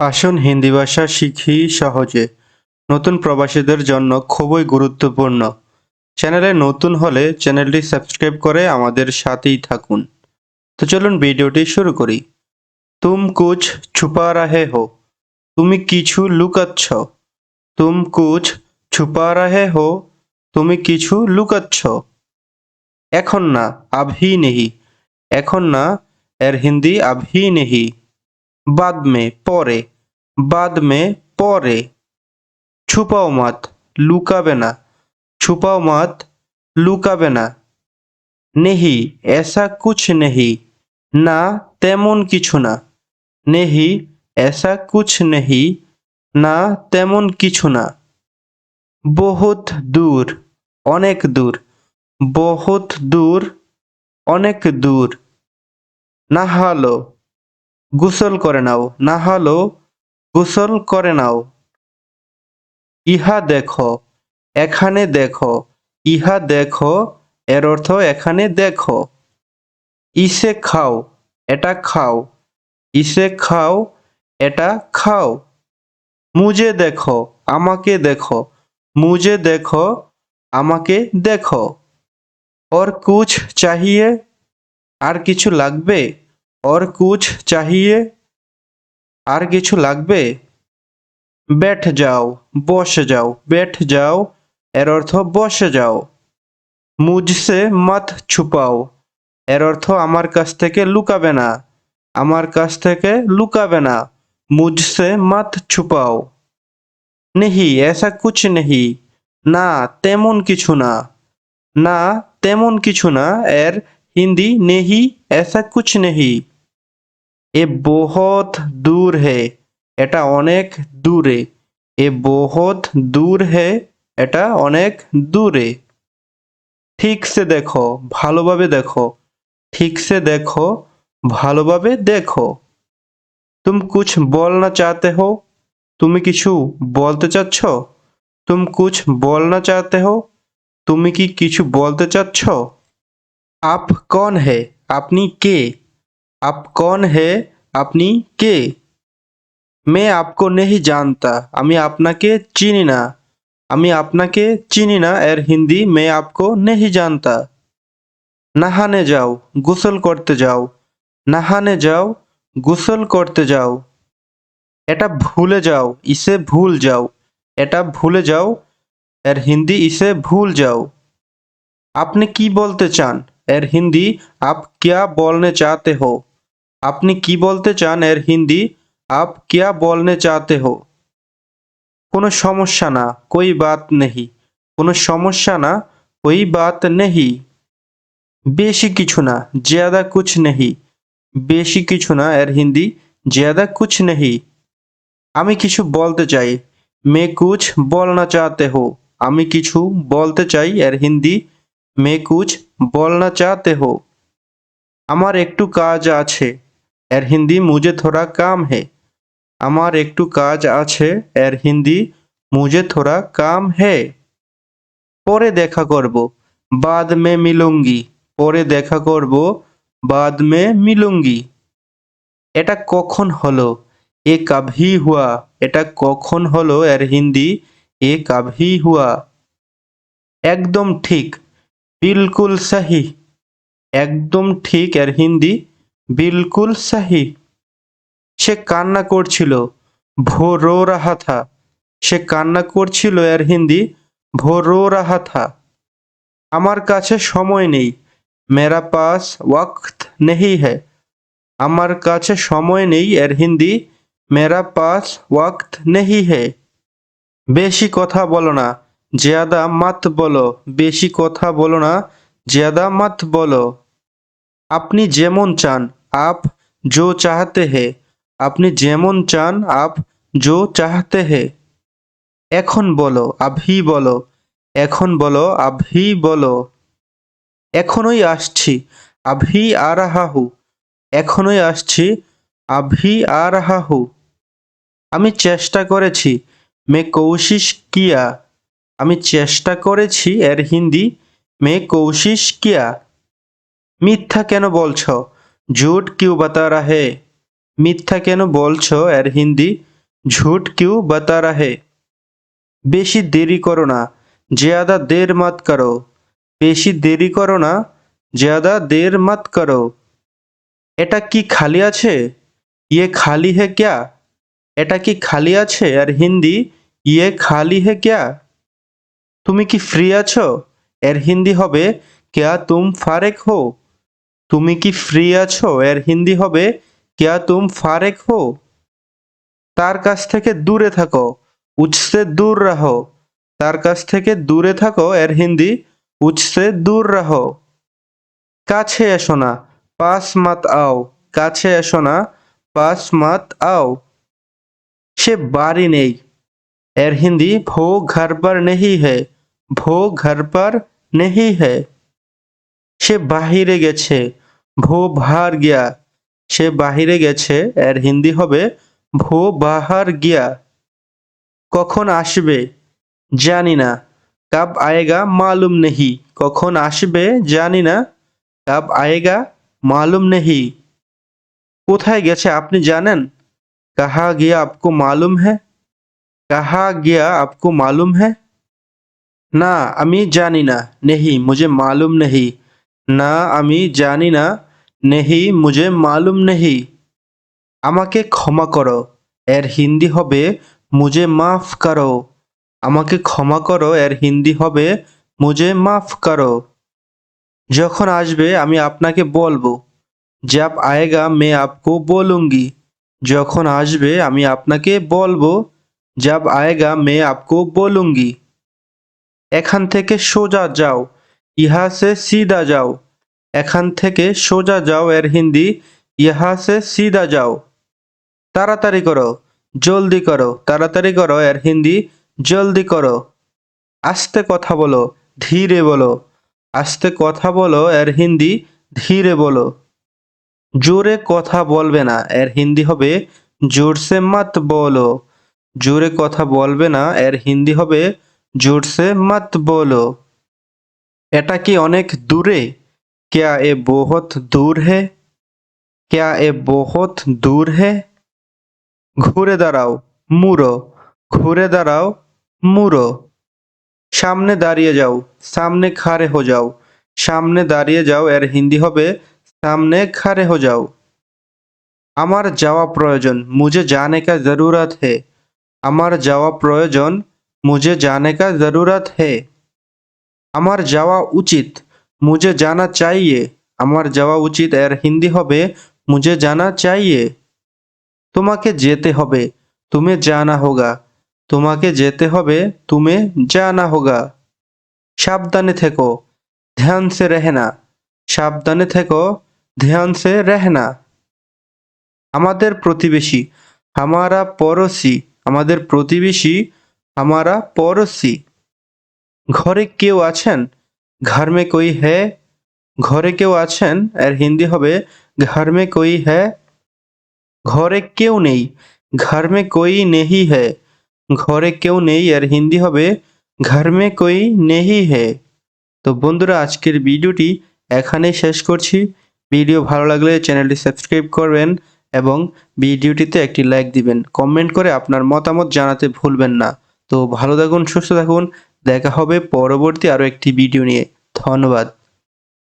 আসুন হিন্দি ভাষা শিখি সহজে। নতুন প্রবাসীদের জন্য খুবই গুরুত্বপূর্ণ। চ্যানেলে নতুন হলে চ্যানেলটি সাবস্ক্রাইব করে আমাদের সাথেই থাকুন। তো চলুন ভিডিওটি শুরু করি। তুম কুছ ছুপা রাহে হো, তুমি কিছু লুকাচ্ছ। তুম কুছ ছুপা রাহে হো, তুমি কিছু লুকাচ্ছ। এখন না আভি নেহি। এখন না, এর হিন্দি আভি নেহি। बाद में পরে बाद में পরে ছুপাও মত লুকাবে না ছুপাও মত লুকাবে না নেহি এসা কুছ নেহি না তেমন কিছু না নেহি এসা কুছ নেহি না তেমন কিছু না বহুত দূর অনেক দূর বহুত দূর অনেক দূর না হালো গোসল করে নাও, না হলো গোসল করে নাও। ইহা দেখো, এখানে দেখো, ইহা দেখো, এর অর্থ এখানে দেখো। ইসে খাও, এটা খাও। ইসে খাও, এটা খাও। মুজে দেখো, আমাকে দেখো। মুজে দেখো, আমাকে দেখো। ওর কুছ চাহিয়ে আর কিছু লাগবে? और कुछ चाहिए আর কিছু লাগবে बैठ যাও বসে যাও बैठ যাও এর অর্থ বসে যাও মুঝসে মত ছুপাও এর অর্থ আমার কাছ থেকে লুকাবে না আমার কাছ থেকে লুকাবে না মুঝসে মত ছুপাও নেহি এসা কুছ নেহি না তেমন কিছু না না তেমন কিছু না এর হিন্দি নেহি এসা কুছ নেহি এ বহুত দূর হে, এটা অনেক দূরে। এ বহুত দূর হে, এটা অনেক দূরে। ঠিক সে দেখো, ভালোভাবে দেখো। ঠিক সে দেখো, ভালোভাবে দেখো। তুম কুছ বলনা চাহতে হো? তুমি কিছু বলতে চাচ্ছ? তুম কুছ বলনা চাহতে হো? তুমি কি কিছু বলতে চাচ্ছ? আপ কন হে? আপনি কে? आप कौन है আপনি কে मैं आपको नहीं जानता আমি আপনাকে চিনি না আমি আপনাকে চিনি না এর হিন্দি मैं आपको नहीं जानता নাহানে যাও গোসল করতে যাও নাহানে যাও গোসল করতে যাও এটা ভুলে যাও ইসে ভুল যাও এটা ভুলে যাও এর হিন্দি ইসে ভুল যাও আপনি কি বলতে চান এর হিন্দি আপ क्या बोलने चाहते हो আপনি কি বলতে চান এর হিন্দি? আপ কিয়া বলনে চাতে হো? কোনো সমস্যা না, কই বাত নেহি। কোনো সমস্যা না কই বাত নেহি। বেশি কিছু না, জ্যাদা কুছ নেহি। বেশি কিছু না এর হিন্দি, জ্যাদা কুছ নেহি। আমি কিছু বলতে চাই। মে কুছ বলনা চাতে হো? আমি কিছু বলতে চাই এর হিন্দি। মে কুছ বলনা চাতে হো? আমার একটু কাজ আছে। এর হিন্দি মুঝে থোড়া কাম হে। আমার একটু কাজ আছে, এর হিন্দি মুঝে থোড়া কাম হে। পরে দেখা করব, বাদ মে মিলুঙ্গি। পরে দেখা করব, বাদ মে মিলুঙ্গি। এটা কখন হলো? এ কাভি হুয়া। এটা কখন হলো, এর হিন্দি? এ কাভি হুয়া। একদম ঠিক। বিলকুল সাহি। একদম ঠিক, এর হিন্দি বিলকুল সাহি। সে কান্না করছিল ভো রো রাহা থা সে কান্না করছিল এর হিন্দি ভো রো রাহা থা আমার কাছে সময় নেই, মেরা পাস ওয়াক্ত নেহি হ্যায়। আমার কাছে সময় নেই এর হিন্দি, মেরা পাস ওয়াক্ত নেহি হে বেশি কথা বলো না, জ্যাদা মাত বলো। বেশি কথা বলো না, জ্যাদা মাত বলো। আপনি যেমন চান, আপ জো চাহতে হে। আপনি যেমন চান, আপ জো চাহতে হে। এখন বলো, আভি বলো। এখন বলো, আভি বলো। এখনই আসছি, আভি আ রাহা হু এখনই আসছি, আভি আ রাহা হু আমি চেষ্টা করেছি, মে কৌশিস কিয়া। আমি চেষ্টা করেছি এর হিন্দি, মে কৌশিস কিয়া। মিথ্যা কেন বলছ? ঝুট কিউ বাতা রাহে মিথ্যা কেন বলছো এর হিন্দি? ঝুট কিউ বাতা রাহে বেশি দেরি করো না জ্যাদা দের মত করো। বেশি দেরি করো না জ্যাদা দের মত করো। এটা কি খালি আছে? ইয়ে খালি হে ক্যা? এটা কি খালি আছে আর হিন্দি? ইয়ে খালি হে ক্যা? তুমি কি ফ্রি আছো? এর হিন্দি হবে, ক্যা তুম ফারেক হো? তুমি কি ফ্রি আছো? এর হিন্দি হবে, ক্যা তুম ফারেক হো? তার কাছ থেকে দূরে থাকো উচসে দূর রাহো। তার কাছ থেকে দূরে থাকো, এর হিন্দি উচসে দূর রাহো। কাছে এসো না, পাস মাত আও। কাছে এসো না, পাস মাত আও। সে বাড়ি নেই। এর হিন্দি ভো ঘর পর নেহি হে। ভো ঘর পর নেহি হে। সে বাহিরে গেছে। ভো বাহার গিয়া সে বাহিরে গেছে, এর হিন্দি হবে ভো বাহার গিয়া কখন আসবে? জানি না। কাব আয়েগা মালুম নেহি। কখন আসবে? জানি না। কাব আয়েগা মালুম নেহি। কোথায় গেছে আপনি জানেন? কাহা গিয়া আপকো মালুম হ্যাঁ কাহা গিয়া আপকো মালুম হ্যাঁ না, আমি জানি না। নেহি, মুঝে মালুম নেহি। না, আমি জানি না। নেহি, মুঝে মালুম নেহি। আমাকে ক্ষমা করো। এর হিন্দি হবে, মুঝে মাফ করো। আমাকে ক্ষমা করো, এর হিন্দি হবে, মুঝে মাফ করো। যখন আসবে, আমি আপনাকে বলব। জব আয়েগা, মে আপকো বলুঙ্গি। যখন আসবে, আমি আপনাকে বলব জব আয়েগা, মে আপকো বলুঙ্গি। এখান থেকে সোজা যাও। ইহা সে সিধা যাও। এখান থেকে সোজা যাও এর হিন্দি ইহা সে সিধা যাও। তাড়াতাড়ি করো, জলদি করো, তাড়াতাড়ি করো এর হিন্দি, জলদি করো। আস্তে কথা বলো, ধীরে বলো। আস্তে কথা বলো এর হিন্দি, ধীরে বলো। জোরে কথা বলবে না এর হিন্দি হবে, জোরসে মত বলো। জোরে কথা বলবে না এর হিন্দি হবে, জোরসে মত বলো। এটা কি অনেক দূরে क्या এ বহুত দূর হে क्या এ বহুত দূর হে ঘুরে দাঁড়াও মুড়ো ঘুরে দাঁড়াও মুড়ো সামনে দাঁড়িয়ে যাও সামনে খাড়ে হো যাও সামনে দাঁড়িয়ে যাও এর হিন্দি হবে সামনে খাড়ে হো যাও আমার যাওয়া প্রয়োজন মুঝে জানে কা জরুরত হে আমার যাওয়া প্রয়োজন মুঝে জানে কা জরুরত হে আমার যাওয়া উচিত, মুঝে জানা চাইয়ে। আমার যাওয়া উচিত, এর হিন্দি হবে, মুঝে জানা চাইয়ে। তোমাকে যেতে হবে, তুমি জানা হোগা। তোমাকে যেতে হবে, তুমি জানা হোগা। সাবধানে থেকো, ধ্যান সে রেহনা। সাবধানে থেকো, ধ্যান সে রেহনা। আমাদের প্রতিবেশী, আমারা পড়োশি আমাদের প্রতিবেশী, আমারা পড়োশি ঘরে কেউ আছেন? ঘর মে কই হে? ঘরে কেউ আছেন? এর হিন্দি হবে ঘর মে কই হে? ঘরে কেউ নেই ঘর মে কই নেহি হে? ঘরে কেউ নেই, এর হিন্দি হবে ঘর মে কই নেহি হে? তো বন্ধুরা, আজকের ভিডিওটি এখানেই শেষ করছি। ভিডিও ভালো লাগলে চ্যানেলটি সাবস্ক্রাইব করবেন এবং ভিডিওটিতে একটি লাইক দিবেন। কমেন্ট করে আপনার মতামত জানাতে ভুলবেন না। তো ভালো থাকুন, সুস্থ থাকুন। দেখা হবে পরবর্তী আরও একটি ভিডিও নিয়ে। ধন্যবাদ।